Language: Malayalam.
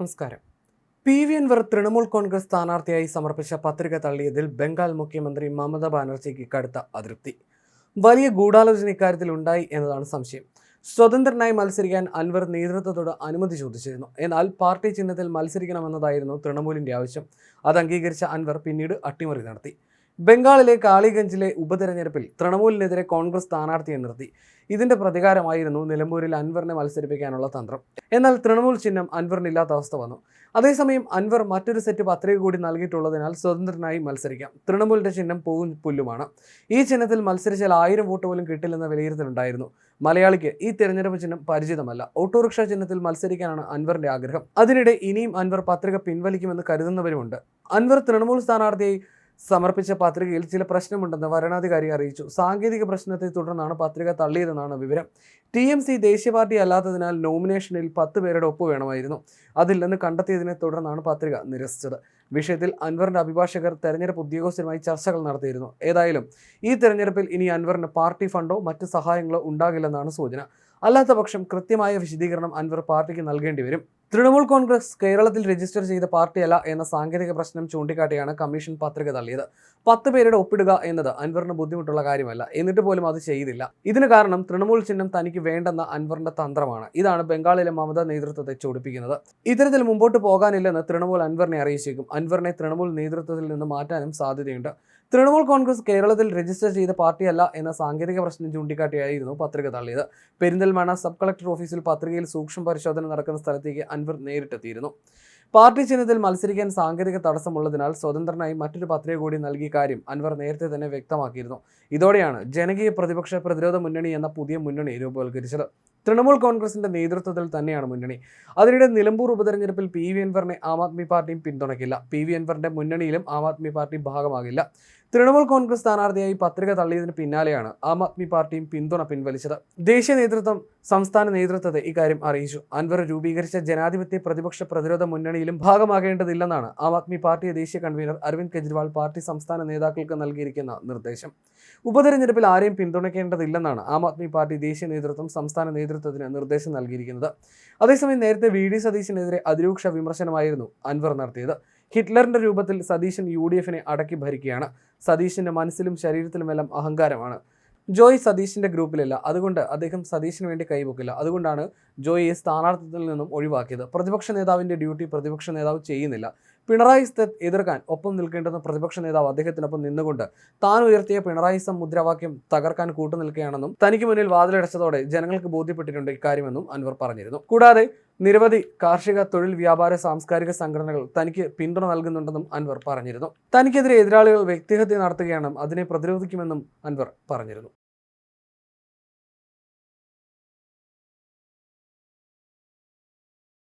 നമസ്കാരം. പി വി അൻവർ തൃണമൂൽ കോൺഗ്രസ് സ്ഥാനാർത്ഥിയായി സമർപ്പിച്ച പത്രിക തള്ളിയതിൽ ബംഗാൾ മുഖ്യമന്ത്രി മമത ബാനർജിക്ക് കടുത്ത അതൃപ്തി. വലിയ ഗൂഢാലോചന ഇക്കാര്യത്തിൽ ഉണ്ടായി എന്നതാണ് സംശയം. സ്വതന്ത്രനായി മത്സരിക്കാൻ അൻവർ നേതൃത്വത്തോട് അനുമതി ചോദിച്ചിരുന്നു. എന്നാൽ പാർട്ടി ചിഹ്നത്തിൽ മത്സരിക്കണമെന്നതായിരുന്നു തൃണമൂലിന്റെ ആവശ്യം. അത് അംഗീകരിച്ച അൻവർ പിന്നീട് അട്ടിമറി നടത്തി. ബംഗാളിലെ കാളിഗഞ്ചിലെ ഉപതെരഞ്ഞെടുപ്പിൽ തൃണമൂലിനെതിരെ കോൺഗ്രസ് സ്ഥാനാർത്ഥിയെ നിർത്തി. ഇതിന്റെ പ്രതികാരമായിരുന്നു നിലമ്പൂരിൽ അൻവറിനെ മത്സരിപ്പിക്കാനുള്ള തന്ത്രം. എന്നാൽ തൃണമൂൽ ചിഹ്നം അൻവറിനില്ലാത്ത അവസ്ഥ വന്നു. അതേസമയം അൻവർ മറ്റൊരു സെറ്റ് പത്രിക കൂടി നൽകിയിട്ടുള്ളതിനാൽ സ്വതന്ത്രനായി മത്സരിക്കാം. തൃണമൂലിന്റെ ചിഹ്നം പൂവും പുല്ലുമാണ്. ഈ ചിഹ്നത്തിൽ മത്സരിച്ചാൽ ആയിരം വോട്ട് പോലും കിട്ടില്ലെന്ന വിലയിരുത്തലുണ്ടായിരുന്നു. മലയാളിക്ക് ഈ തെരഞ്ഞെടുപ്പ് ചിഹ്നം പരിചിതമല്ല. ഓട്ടോറിക്ഷ ചിഹ്നത്തിൽ മത്സരിക്കാനാണ് അൻവറിന്റെ ആഗ്രഹം. അതിനിടെ ഇനിയും അൻവർ പത്രിക പിൻവലിക്കുമെന്ന് കരുതുന്നവരുമുണ്ട്. അൻവർ തൃണമൂൽ സ്ഥാനാർത്ഥിയായി സമർപ്പിച്ച പത്രികയിൽ ചില പ്രശ്നമുണ്ടെന്ന് വരണാധികാരി അറിയിച്ചു. സാങ്കേതിക പ്രശ്നത്തെ തുടർന്നാണ് പത്രിക തള്ളിയതെന്നാണ് വിവരം. ടി എം സി ദേശീയ പാർട്ടി അല്ലാത്തതിനാൽ നോമിനേഷനിൽ പത്ത് പേരുടെ ഒപ്പ് വേണമായിരുന്നു. അതില്ലെന്ന് കണ്ടെത്തിയതിനെ തുടർന്നാണ് പത്രിക നിരസിച്ചത്. വിഷയത്തിൽ അൻവറിന്റെ അഭിഭാഷകർ തെരഞ്ഞെടുപ്പ് ഉദ്യോഗസ്ഥരുമായി ചർച്ചകൾ നടത്തിയിരുന്നു. ഏതായാലും ഈ തെരഞ്ഞെടുപ്പിൽ ഇനി അൻവറിന് പാർട്ടി ഫണ്ടോ മറ്റ് സഹായങ്ങളോ ഉണ്ടാകില്ലെന്നാണ് സൂചന. അല്ലാത്തപക്ഷം കൃത്യമായ വിശദീകരണം അൻവർ പാർട്ടിക്ക് നൽകേണ്ടി വരും. തൃണമൂൽ കോൺഗ്രസ് കേരളത്തിൽ രജിസ്റ്റർ ചെയ്ത പാർട്ടിയല്ല എന്ന സാങ്കേതിക പ്രശ്നം ചൂണ്ടിക്കാട്ടിയാണ് കമ്മീഷൻ പത്രിക തള്ളിയത്. പത്ത് പേരുടെ ഒപ്പിടുക എന്നത് അൻവറിന് ബുദ്ധിമുട്ടുള്ള കാര്യമല്ല. എന്നിട്ട് പോലും അത് ചെയ്തില്ല. ഇതിന് കാരണം തൃണമൂൽ ചിഹ്നം തനിക്ക് വേണ്ടെന്ന അൻവറിന്റെ തന്ത്രമാണ്. ഇതാണ് ബംഗാളിലെ മമത നേതൃത്വത്തെ ചൊടിപ്പിക്കുന്നത്. ഇത്തരത്തിൽ മുമ്പോട്ട് പോകാനില്ലെന്ന് തൃണമൂൽ അൻവറിനെ അറിയിച്ചേക്കും. അൻവറിനെ തൃണമൂൽ നേതൃത്വത്തിൽ നിന്ന് മാറ്റാനും സാധ്യതയുണ്ട്. തൃണമൂൽ കോൺഗ്രസ് കേരളത്തിൽ രജിസ്റ്റർ ചെയ്ത പാർട്ടിയല്ല എന്ന സാങ്കേതിക പ്രശ്നം ചൂണ്ടിക്കാട്ടിയായിരുന്നു പത്രിക തള്ളിയത്. പെരിന്തൽമണ്ണ സബ് കളക്ടർ ഓഫീസിൽ പത്രികയിൽ സൂക്ഷ്മ പരിശോധന നടക്കുന്ന സ്ഥലത്തേക്ക് അൻവർ നേരിട്ടെത്തിയിരുന്നു. പാർട്ടി ചിഹ്നത്തിൽ മത്സരിക്കാൻ സാങ്കേതിക തടസ്സമുള്ളതിനാൽ സ്വതന്ത്രനായി മറ്റൊരു പത്രിക കൂടി നൽകിയ കാര്യം അൻവർ നേരത്തെ തന്നെ വ്യക്തമാക്കിയിരുന്നു. ഇതോടെയാണ് ജനകീയ പ്രതിപക്ഷ പ്രതിരോധ മുന്നണി എന്ന പുതിയ മുന്നണി രൂപവൽക്കരിച്ചത്. തൃണമൂൽ കോൺഗ്രസിന്റെ നേതൃത്വത്തിൽ തന്നെയാണ് മുന്നണി. അതിനിടെ നിലമ്പൂർ ഉപതെരഞ്ഞെടുപ്പിൽ പി വി അൻവറിനെ ആം ആദ്മി പാർട്ടിയും പിന്തുണയ്ക്കില്ല. പി വി അൻവറിന്റെ മുന്നണിയിലും ആം ആദ്മി പാർട്ടി ഭാഗമാകില്ല. തൃണമൂൽ കോൺഗ്രസ് സ്ഥാനാർത്ഥിയായി പത്രിക തള്ളിയതിന് പിന്നാലെയാണ് ആം ആദ്മി പാർട്ടിയും പിന്തുണ പിൻവലിച്ചത്. ദേശീയ നേതൃത്വം സംസ്ഥാന നേതൃത്വത്തെ ഇക്കാര്യം അറിയിച്ചു. അൻവർ രൂപീകരിച്ച ജനാധിപത്യ പ്രതിപക്ഷ പ്രതിരോധ മുന്നണിയിലും ഭാഗമാകേണ്ടതില്ലെന്നാണ് ആം ആദ്മി പാർട്ടി ദേശീയ കൺവീനർ അരവിന്ദ് കെജ്രിവാൾ പാർട്ടി സംസ്ഥാന നേതാക്കൾക്ക് നൽകിയിരിക്കുന്ന നിർദ്ദേശം. ഉപതെരഞ്ഞെടുപ്പിൽ ആരെയും പിന്തുണയ്ക്കേണ്ടതില്ലെന്നാണ് ആം ആദ്മി പാർട്ടി ദേശീയ നേതൃത്വം സംസ്ഥാന നേതൃത്വത്തിന് നിർദ്ദേശം നൽകിയിരിക്കുന്നത്. അതേസമയം നേരത്തെ വി ഡി സതീശിനെതിരെ അതിരൂക്ഷ വിമർശനമായിരുന്നു അൻവർ നടത്തിയത്. ഹിറ്റ്ലറിന്റെ രൂപത്തിൽ സതീശൻ യു ഡി എഫിനെ അടക്കി ഭരിക്കുകയാണ്. സതീശിന്റെ മനസ്സിലും ശരീരത്തിലുമെല്ലാം അഹങ്കാരമാണ്. ജോയ് സതീഷിന്റെ ഗ്രൂപ്പിലല്ല. അതുകൊണ്ട് അദ്ദേഹം സതീഷിന് വേണ്ടി കൈവക്കില്ല. അതുകൊണ്ടാണ് ജോയിയെ സ്ഥാനാർത്ഥിത്വത്തിൽ നിന്നും ഒഴിവാക്കിയത്. പ്രതിപക്ഷ നേതാവിന്റെ ഡ്യൂട്ടി പ്രതിപക്ഷ നേതാവ് ചെയ്യുന്നില്ല. പിണറായി എതിർക്കാൻ ഒപ്പം നിൽക്കേണ്ടെന്ന് പ്രതിപക്ഷ നേതാവ് അദ്ദേഹത്തിനൊപ്പം നിന്നുകൊണ്ട് താൻ ഉയർത്തിയ പിണറായി സം മുദ്രാവാക്യം തകർക്കാൻ കൂട്ടുനിൽക്കുകയാണെന്നും തനിക്ക് മുന്നിൽ വാതിലടച്ചതോടെ ജനങ്ങൾക്ക് ബോധ്യപ്പെട്ടിട്ടുണ്ട് ഇക്കാര്യമെന്നും അൻവർ പറഞ്ഞിരുന്നു. കൂടാതെ നിരവധി കാർഷിക തൊഴിൽ വ്യാപാര സാംസ്കാരിക സംഘടനകൾ തനിക്ക് പിന്തുണ നൽകുന്നുണ്ടെന്നും അൻവർ പറഞ്ഞിരുന്നു. തനിക്കെതിരെ എതിരാളികൾ വ്യക്തിഹത്യ നടത്തുകയാണ് അതിനെ പ്രതിരോധിക്കുമെന്നും അൻവർ പറഞ്ഞിരുന്നു.